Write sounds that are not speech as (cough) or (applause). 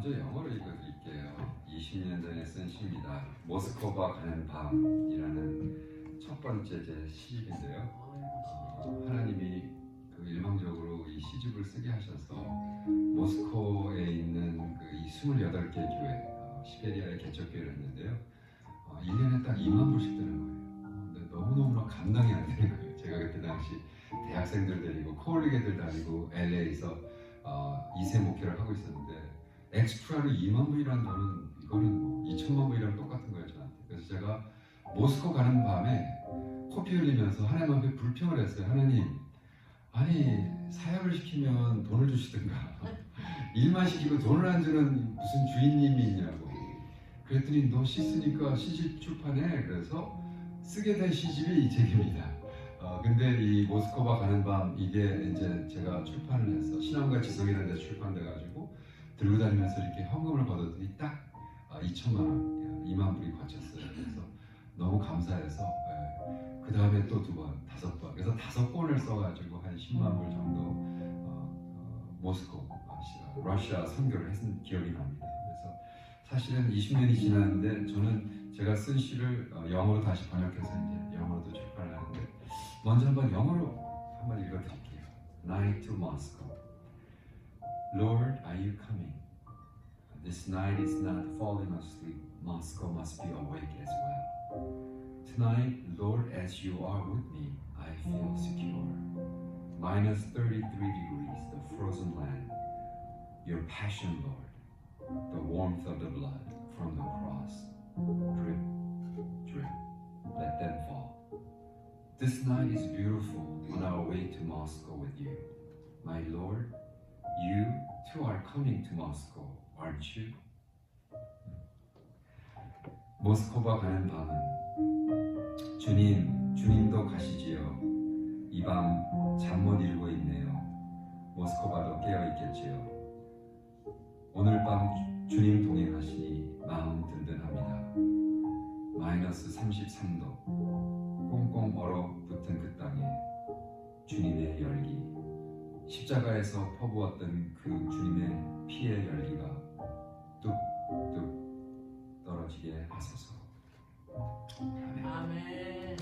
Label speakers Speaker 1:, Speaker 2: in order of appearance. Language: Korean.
Speaker 1: 먼저 영어로 읽어드릴게요. 20년 전에 쓴 시입니다. 모스코바 가는 밤이라는 첫 번째 제 시집인데요. 어, 하나님이 그 일방적으로 이 시집을 쓰게 하셔서 모스코에 있는 그 이 28개 교회, 어, 시베리아의 개척교회를 했는데요. 어, 1년에 딱 2만 불씩 드는 거예요. 근데 너무너무 감당이 안 되는 거예요. 제가 그때 당시 대학생들 데리고 콜리게들 다니고 LA에서 어, 2세 목회를 하고 있었는데 엑스트라로 2만 불이라는 돈은 이거는 뭐 2천만 불이랑 똑같은 거예요 저한테. 그래서 제가 모스코 가는 밤에 코피 흘리면서 하나님 앞에 불평을 했어요. 하나님, 아니 사역을 시키면 돈을 주시든가 (laughs) 일만 시키고 돈을 안 주는 무슨 주인님이 있냐고. 그랬더니 너 씻으니까 시집 출판해. 그래서 쓰게 된 시집이 이 책입니다. 어, 근데 이 모스코바 가는 밤 이게 이제 제가 출판을 해서 신앙과 지성이라는 데 출판돼가지고 들고 다니면서 이렇게 현금을 받았더니 딱 아, 2천만 원, 2만 불이 거쳤어요. 그래서 너무 감사해서 그 다음에 또 두 번, 다섯 번, 그래서 다섯 권을 써가지고 한 10만 불 정도 어, 어, 모스코, 아, 시- 러시아 선교를 했은 기억이 납니다. 그래서 사실은 20년이 지났는데 저는 제가 쓴 시를 어, 영어로 다시 번역해서 이제 영어로도 출판을 하는데 먼저 한번 영어로 한번 읽어드릴게요. Night to Moscow. Lord, are you coming? This night is not falling asleep. Moscow must be awake as well. Tonight, Lord, as you are with me, I feel secure. Minus 33 degrees, the frozen land. Your passion, Lord, the warmth of the blood from the cross. Drip, drip, let them fall. This night is beautiful on our way to Moscow with you. My Lord, you too are coming to Moscow, aren't you? 모스코바 가는 밤은 주님, 주님도 가시지요. 이 밤 잠 못 이루고 있네요. 모스코바도 깨어 있겠지요. 오늘 밤 주- 주님 동행하시니 마음 든든합니다. 마이너스 33도 꽁꽁 얼어 붙은 그 땅에 주님의 열기 십자가에서 퍼부었던 그 주님의 피의 열기가 뚝뚝 떨어지게 하소서. 아멘.
Speaker 2: 아멘.